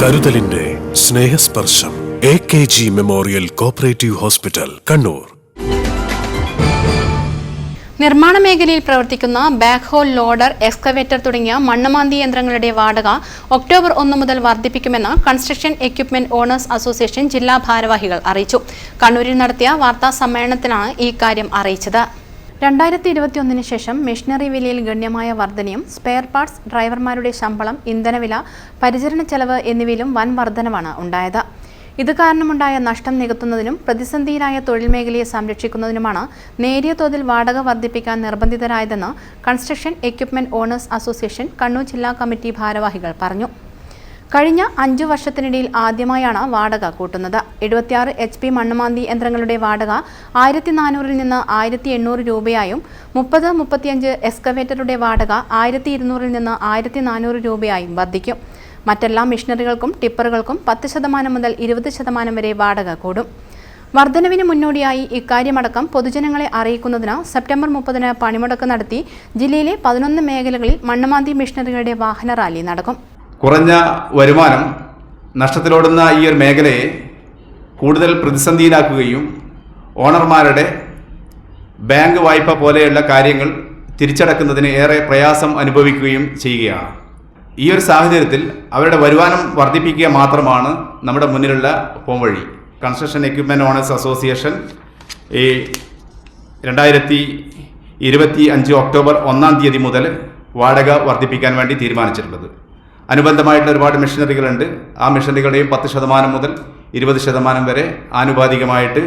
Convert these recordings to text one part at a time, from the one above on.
കരുതലിന്റെ Snehasparsham A K G memorial cooperative hospital Kannur. നിർമ്മാണ മേഖലയിൽ പ്രവർത്തിക്കുന്ന ബാക്ക് ഹോൾ ലോഡർ എക്സ്കവേറ്റർ തുടങ്ങിയ മണ്ണുമാന്തി യന്ത്രങ്ങളുടെ വാടക ഒക്ടോബർ ഒന്ന് മുതൽ വർദ്ധിപ്പിക്കുമെന്ന് കൺസ്ട്രക്ഷൻ എക്യുപ്മെന്റ് ഓണേഴ്സ് അസോസിയേഷൻ ജില്ലാ ഭാരവാഹികൾ അറിയിച്ചു. കണ്ണൂരിൽ നടത്തിയ വാർത്താ സമ്മേളനത്തിലാണ് ഈ കാര്യം അറിയിച്ചത്. രണ്ടായിരത്തി ഇരുപത്തിയൊന്നിന് ശേഷം മെഷീനറി വിലയിൽ ഗണ്യമായ വർധനയും സ്പെയർ പാർട്സ് ഡ്രൈവർമാരുടെ ശമ്പളം ഇന്ധനവില പരിചരണ ചെലവ് എന്നിവയിലും വൻ വർധനമാണ് ഉണ്ടായത്. ഇത് കാരണമുണ്ടായ നഷ്ടം നികത്തുന്നതിനും പ്രതിസന്ധിയിലായ തൊഴിൽ മേഖലയെ സംരക്ഷിക്കുന്നതിനുമാണ് നേരിയ തോതിൽ വാടക വർദ്ധിപ്പിക്കാൻ നിർബന്ധിതരായതെന്ന് construction equipment owners association Kannur ജില്ലാ കമ്മിറ്റി ഭാരവാഹികൾ പറഞ്ഞു. കഴിഞ്ഞ അഞ്ചു വർഷത്തിനിടയിൽ ആദ്യമായാണ് വാടക കൂട്ടുന്നത്. എഴുപത്തിയാറ് എച്ച് പി മണ്ണുമാന്തി യന്ത്രങ്ങളുടെ വാടക ആയിരത്തി നാനൂറിൽ നിന്ന് ആയിരത്തി എണ്ണൂറ് രൂപയായും മുപ്പത് മുപ്പത്തിയഞ്ച് എക്സ്കവേറ്ററുടെ വാടക ആയിരത്തി ഇരുന്നൂറിൽ നിന്ന് ആയിരത്തി നാനൂറ് രൂപയായും വർദ്ധിക്കും. മറ്റെല്ലാ മെഷീനറികൾക്കും ടിപ്പറുകൾക്കും പത്ത് ശതമാനം മുതൽ ഇരുപത് ശതമാനം വരെ വാടക കൂടും. വർധനവിന് മുന്നോടിയായി ഇക്കാര്യമടക്കം പൊതുജനങ്ങളെ അറിയിക്കുന്നതിന് സെപ്റ്റംബർ മുപ്പതിന് പണിമുടക്ക് നടത്തി ജില്ലയിലെ പതിനൊന്ന് മേഖലകളിൽ മണ്ണുമാന്തി മിഷനറികളുടെ വാഹന റാലി നടക്കും. കുറഞ്ഞ വരുമാനം നഷ്ടത്തിലോടുന്ന ഈ ഒരു മേഖലയെ കൂടുതൽ പ്രതിസന്ധിയിലാക്കുകയും ഓണർമാരുടെ ബാങ്ക് വായ്പ പോലെയുള്ള കാര്യങ്ങൾ തിരിച്ചടക്കുന്നതിന് ഏറെ പ്രയാസം അനുഭവിക്കുകയും ചെയ്യുകയാണ്. ഈ ഒരു സാഹചര്യത്തിൽ അവരുടെ വരുമാനം വർദ്ധിപ്പിക്കുക മാത്രമാണ് നമ്മുടെ മുന്നിലുള്ള പോംവഴി. കൺസ്ട്രക്ഷൻ എക്യുപ്മെന്റ് ഓണേഴ്സ് അസോസിയേഷൻ ഈ രണ്ടായിരത്തി ഇരുപത്തി അഞ്ച് ഒക്ടോബർ ഒന്നാം തീയതി മുതൽ വാടക വർദ്ധിപ്പിക്കാൻ വേണ്ടി തീരുമാനിച്ചിട്ടുള്ളത്. അനുബന്ധമായിട്ടുള്ള ഒരുപാട് മെഷീനറികളുണ്ട്. ആ മെഷീനറികളുടെയും പത്ത് ശതമാനം മുതൽ ഇരുപത് ശതമാനം വരെ ആനുപാതികമായിട്ട്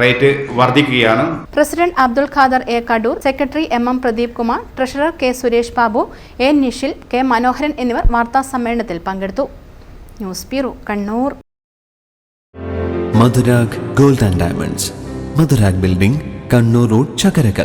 റേറ്റ് വർദ്ധിക്കുകയാണ്. President Abdul Khader A Kadur secretary M M Pradeep Kumar treasurer K Suresh Babu A Nishil K Manoharan എന്നിവർ വാർത്താ സമ്മേളനത്തിൽ പങ്കെടുത്തു. News bureau Kannur. Madhurag gold and diamonds. Madhurag building Kannur road Chakkarakkal.